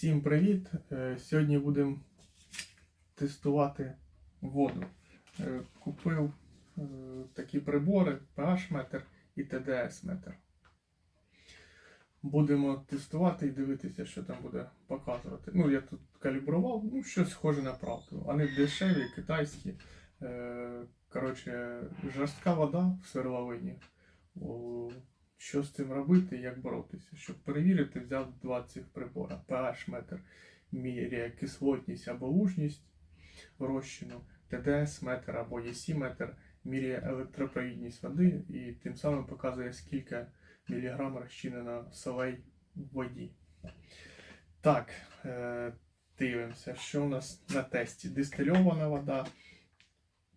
Всім привіт! Е, Сьогодні будемо тестувати воду. Е, Купив е, такі прибори pH метр і TDS метр. Будемо тестувати і дивитися, що там буде показувати. Ну, я тут калібрував, ну, щось схоже на правду. Вони дешеві, китайські. Коротше, жорстка вода в свердловині. Що з цим робити, як боротися? Щоб перевірити, взяв два цих прибора. pH метр міряє кислотність або лужність розчину, ТДС метр або ЄСі метр міряє електропровідність води і тим самим показує, скільки міліграм розчинено солей в воді. Так, е, дивимося, що у нас на тесті. Дистильована вода,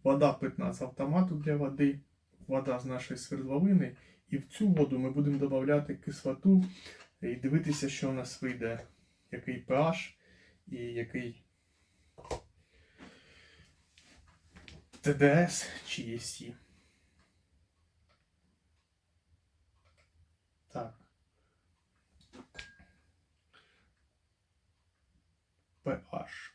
вода питна з автомату для води, вода з нашої свердловини. І в цю воду ми будемо додавати кислоту і дивитися, що у нас вийде, який pH і який ТДС чи ЄСі. Так. pH.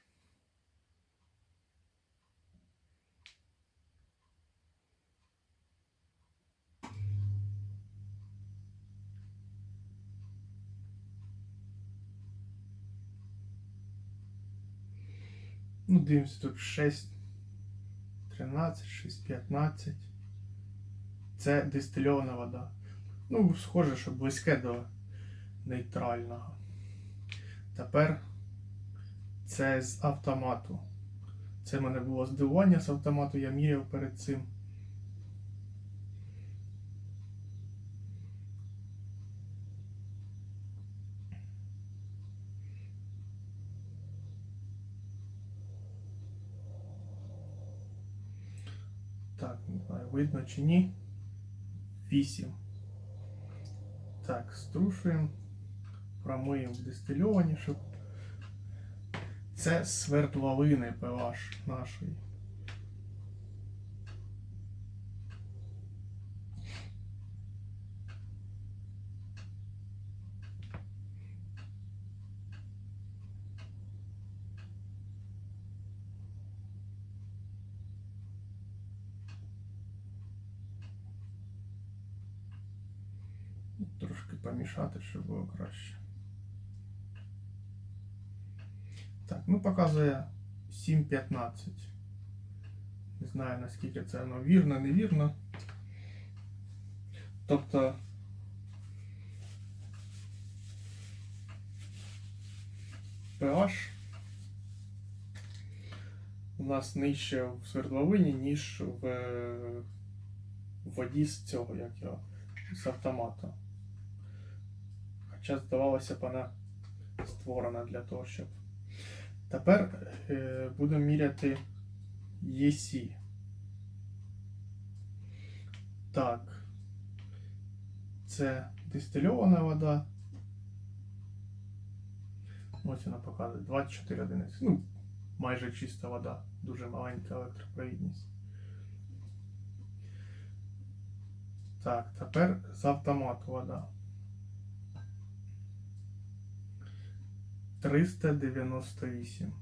Ну, дивимося тут 6, 13, 6, 15. Це дистильована вода. Ну, схоже, що близьке до нейтрального. Тепер це з автомату. Це в мене було здивування з автомату, я міряв перед цим. Так, не знаю, видно чи ні. 8. Так, струшуємо, промиємо дистильовані, щоб це свердловини pH нашої. Трошки помішати, щоб було краще. Так, ну показує 7.15. Не знаю наскільки це воно вірно, невірно. Тобто pH у нас нижче в свердловині, ніж в, воді з цього, як його, з автомату. Хоча здавалося б, вона створена для того, щоб. Тепер е, будемо міряти ЄСі. Так. Це дистильована вода. Ось вона показує 24 одиниці. Ну, майже чиста вода, дуже маленька електропровідність. Так, тепер з автомату вода. 398.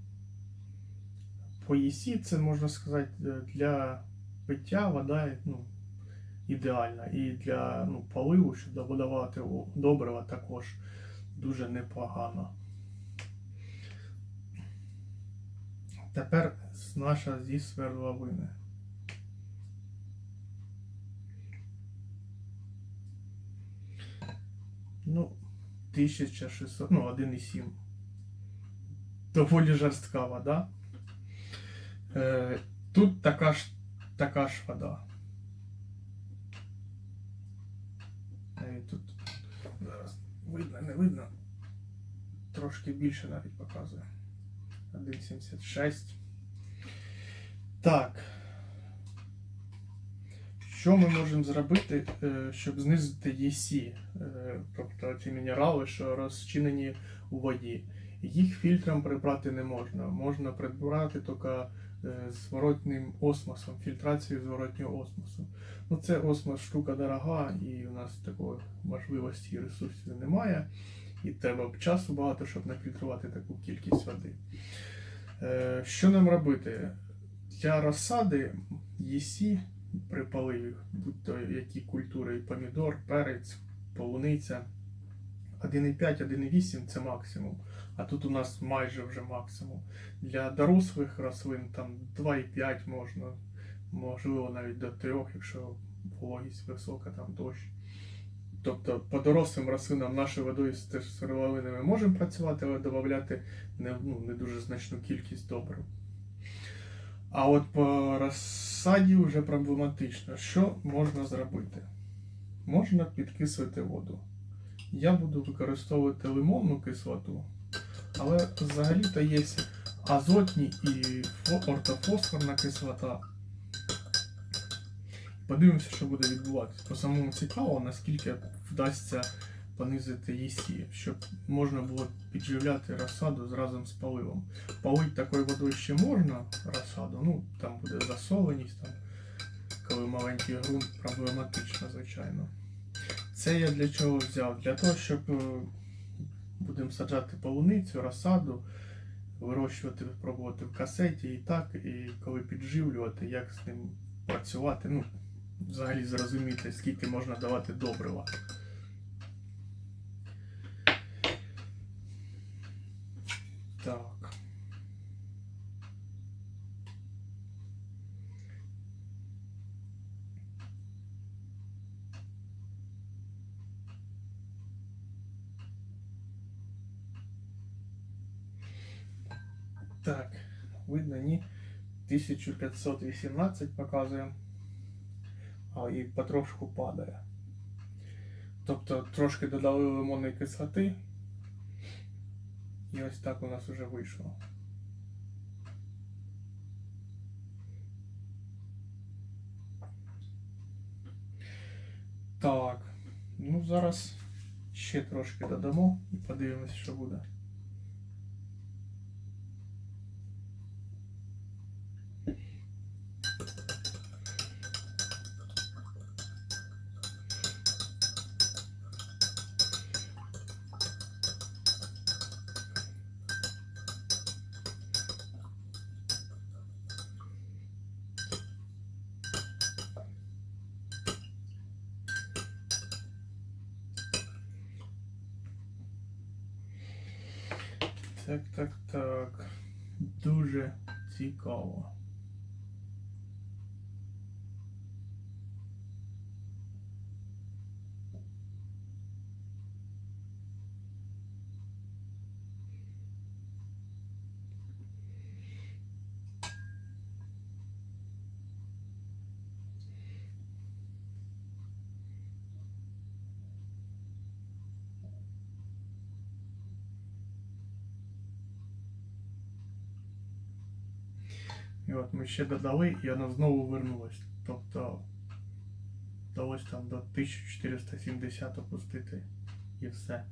По ЄСі це можна сказати для пиття вода ну, ідеальна. І для ну, поливу, щоб додавати добрива також дуже непогано. Тепер наша зі свердловини. Ну, 1600, ну, 1,7. Доволі жорстка вода. Е, тут така ж така ж вода. Е, тут зараз видно, не видно. Трошки більше навіть показує. 1,76. Так. Що ми можемо зробити, е, щоб знизити ЄСі, е, тобто ці мінерали, що розчинені у воді. Їх фільтром прибрати не можна. Можна прибрати тільки е, зворотним осмосом, фільтрацією зворотнього осмосу. Ну, це осмос штука дорога, і у нас такої можливості і ресурсів немає. І треба часу багато, щоб нафільтрувати таку кількість води. Е, що нам робити? Для розсади ЄСі при поливі, будь то які культури, помідор, перець, полуниця. 1,5, 1,8 це максимум. А тут у нас майже вже максимум. Для дорослих рослин там 2,5 можна, можливо навіть до 3, якщо вологість висока, там дощ. Тобто по дорослим рослинам нашою водою з теж сировинами можемо працювати, але додати не, ну, не дуже значну кількість добрив. А от по розсаді вже проблематично. Що можна зробити? Можна підкислити воду. Я буду використовувати лимонну кислоту, але взагалі-то є азотні і ортофосфорна кислота. Подивимося, що буде відбуватися. По самому цікаво, наскільки вдасться понизити ЄСі, щоб можна було підживляти розсаду разом з поливом. Полить такою водою ще можна розсаду, ну там буде засоленість, там, коли маленький ґрунт, проблематично, звичайно. Це я для чого взяв? Для того, щоб е, будемо саджати полуницю, розсаду, вирощувати, пробувати в касеті і так, і коли підживлювати, як з ним працювати, ну, взагалі зрозуміти, скільки можна давати добрива. Так. Так, 1518 показує. А і потрошку падає. Тобто трошки додали лимонної кислоти. І ось так у нас вже вийшло. Так, ну зараз ще трошки додамо і подивимось, що буде. Так, так, так. Дуже цікаво. І от ми ще додали, і воно знову вернулось. Тобто вдалося там до 1470 опустити і все.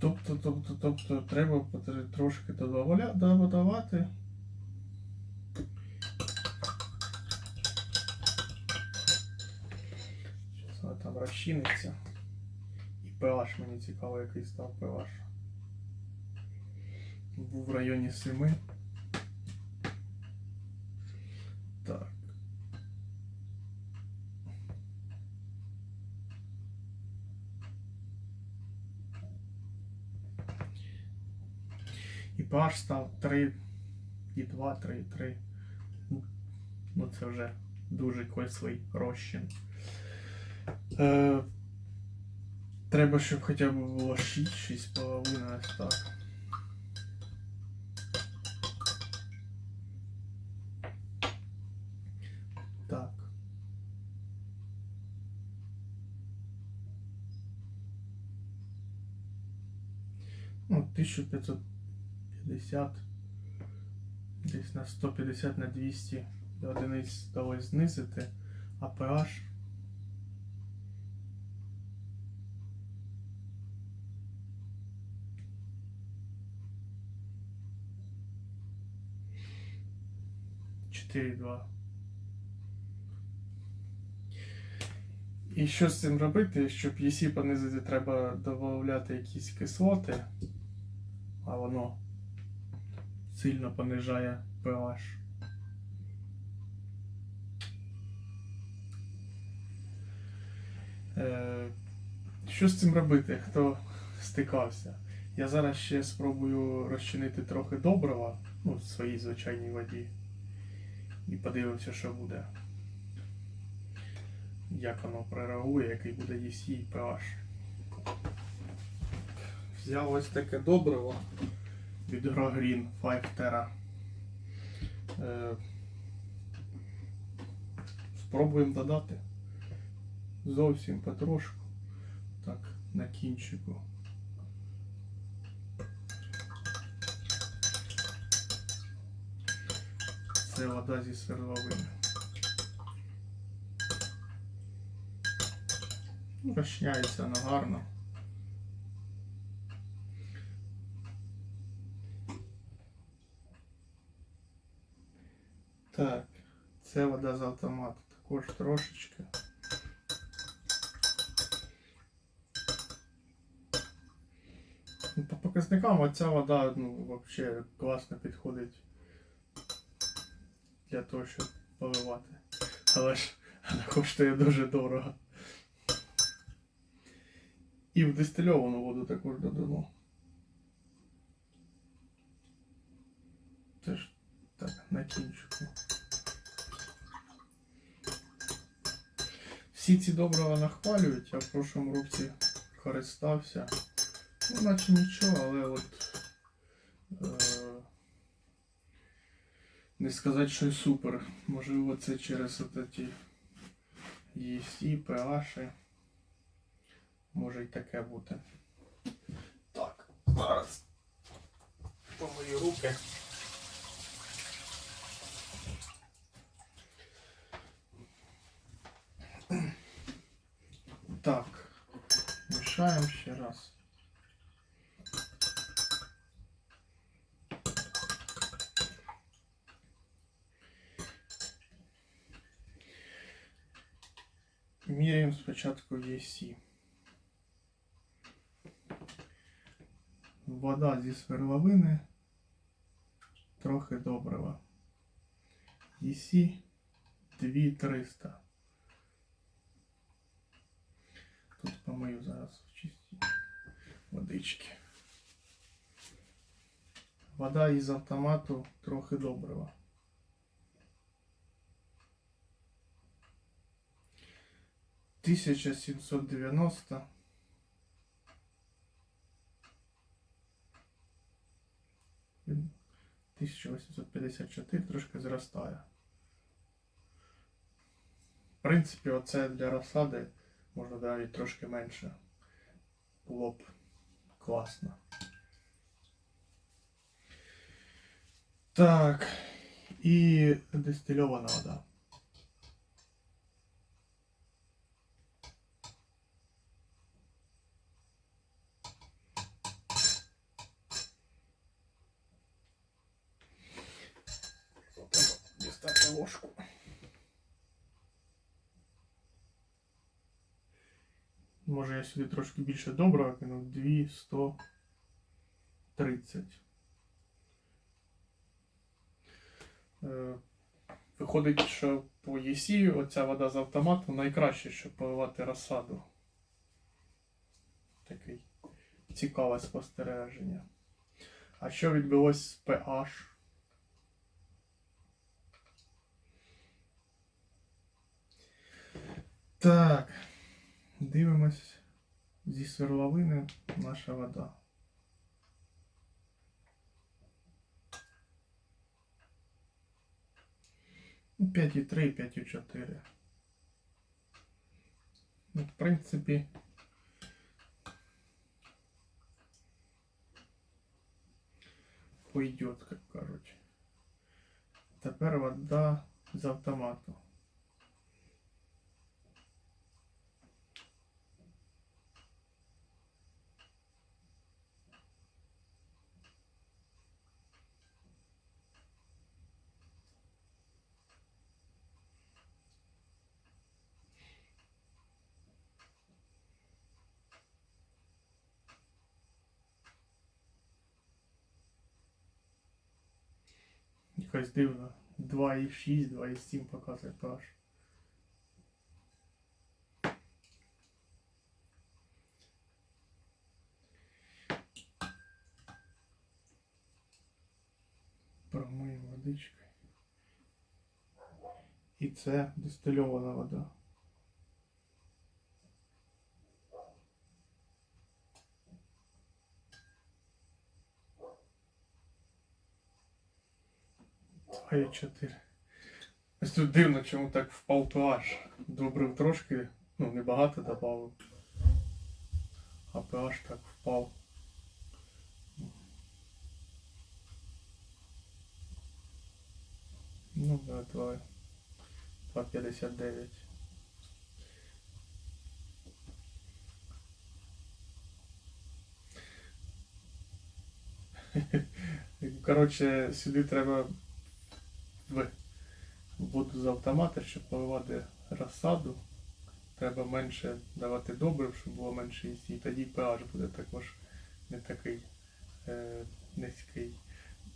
Тобто, тобто, тобто, треба трошки додавати. Зараз вона там розчиниться. І pH мені цікаво, який став pH був в районі 7. Так. І pH став 3, і 2, 3, 3. Ну це вже дуже кислий розчин. Е, треба, щоб хоча б було 6, 6,5 ось так. Так. Ну, 1550. Десь на 150 на 200 одиниць вдалося знизити, а pH два. І що з цим робити? Щоб ЄСі понизити, треба додати якісь кислоти, а воно сильно понижає pH. Е, Що з цим робити? Хто стикався? Я зараз ще спробую розчинити трохи добрива ну, в своїй звичайній воді. І подивимося, що буде. Як воно прореагує, який буде і pH. Взяв ось таке добриво від Grogreen 5 Terra. Е, спробуємо додати. Зовсім потрошку. Так, на кінчику. Це вода зі свердловини. Ну, Розчиняється вона гарно. Так, це вода з автомату. Також трошечки. Ну, По показникам оця вода ну, вообще класно підходить для того, щоб поливати. Але ж вона коштує дуже дорого. І в дистильовану воду також додамо. Теж так, на кінчику. Всі ці добрива нахвалюють, я в прошлому році користався. Ну, наче нічого, але от. Е- не сказати, що й супер. Можливо, це через ці EC, PH. Може й таке бути. Так, зараз. Помию руки. Так, мішаємо ще раз. Міряємо спочатку EC. Вода зі свердловини, трохи добрива. EC 2300. Тут помию зараз в чисті водички. Вода із автомату трохи добрива. Тисяча сімсот дев'яносто. Він 1854 трошки зростає. В принципі, оце для розсади можна навіть трошки менше. Було б класно. Так. І дистильована вода. Дістати ложку. Може я сюди трошки більше доброго кинув 230. Е, Виходить, що по ЄСі оця вода з автомату найкраще, щоб поливати розсаду. Такий цікаве спостереження. А що відбулось з PH? Так. Дивимось зі свердловини наша вода. Ну, 5,3, 5,4. Ну, в принципі. Пойдет, как кажуть. Тепер вода з автомату. Якась дивно. 2,6, 2,7 показує pH. Промиємо водичкою. І це дистильована вода. Два і чотири. Ось тут дивно, чому так впав pH. Добрив трошки, ну небагато добавив. А pH так впав. Ну, да, 2, 2,59. Коротше, сюди треба воду з автомата, щоб поливати розсаду. Треба менше давати добрив, щоб було менше їсти. Тоді pH буде також не такий е, низький.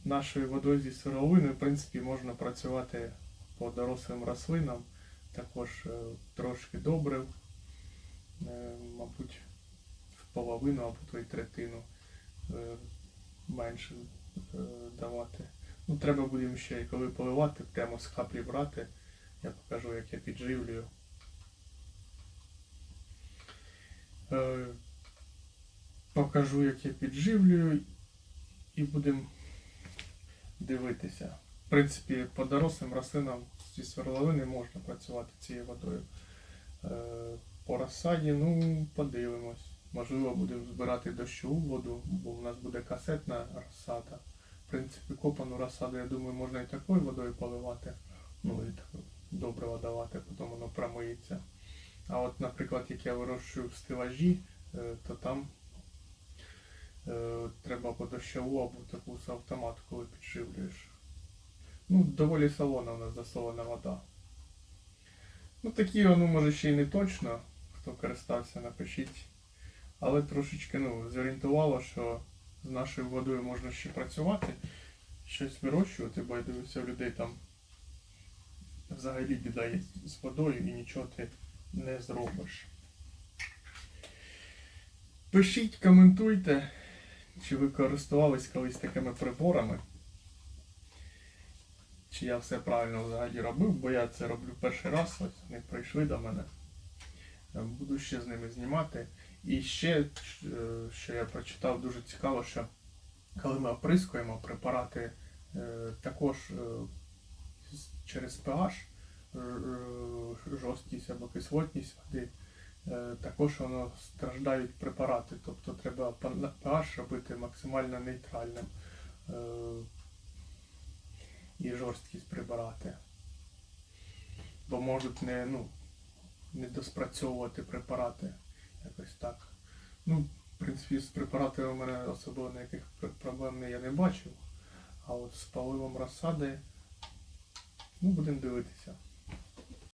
Нашою водою зі сировиною, в принципі, можна працювати по дорослим рослинам. Також е, трошки добрив, е, мабуть, в половину або то й третину е, менше е, давати. Ну, треба будемо ще, коли поливати, прямо з каплі брати. Я покажу, як я підживлюю. Е, покажу, як я підживлюю, і будемо дивитися. В принципі, по дорослим рослинам зі сверловини можна працювати цією водою. Е, по розсаді, ну, подивимось. Можливо, будемо збирати дощову воду, бо в нас буде касетна розсада. Принципі, копану розсаду, я думаю, можна і такою водою поливати. Ну і добре давати, потім воно промиється. А от, наприклад, як я вирощую в стелажі, е, то там е, треба або дощову, або таку з автомату, коли підживлюєш. Ну, доволі солона у нас засолена вода. Ну такі воно може ще й не точно, хто користався, напишіть. Але трошечки ну, зорієнтувало, що з нашою водою можна ще працювати, щось вирощувати, бо я дивлюся, у людей там взагалі біда є з водою і нічого ти не зробиш. Пишіть, коментуйте, чи ви користувались колись такими приборами. Чи я все правильно взагалі робив, бо я це роблю перший раз, ось вони прийшли до мене. Буду ще з ними знімати. І ще, е, що я прочитав, дуже цікаво, що коли ми оприскуємо препарати, е, також е, через pH, жорсткість або кислотність води, також воно страждають препарати. Тобто треба pH робити максимально нейтральним і жорсткість прибирати. Бо можуть не, ну, не доспрацьовувати препарати. Якось так. Ну, в принципі, з препаратами у мене особливо ніяких проблем я не бачив. А от з паливом розсади, ну, будемо дивитися.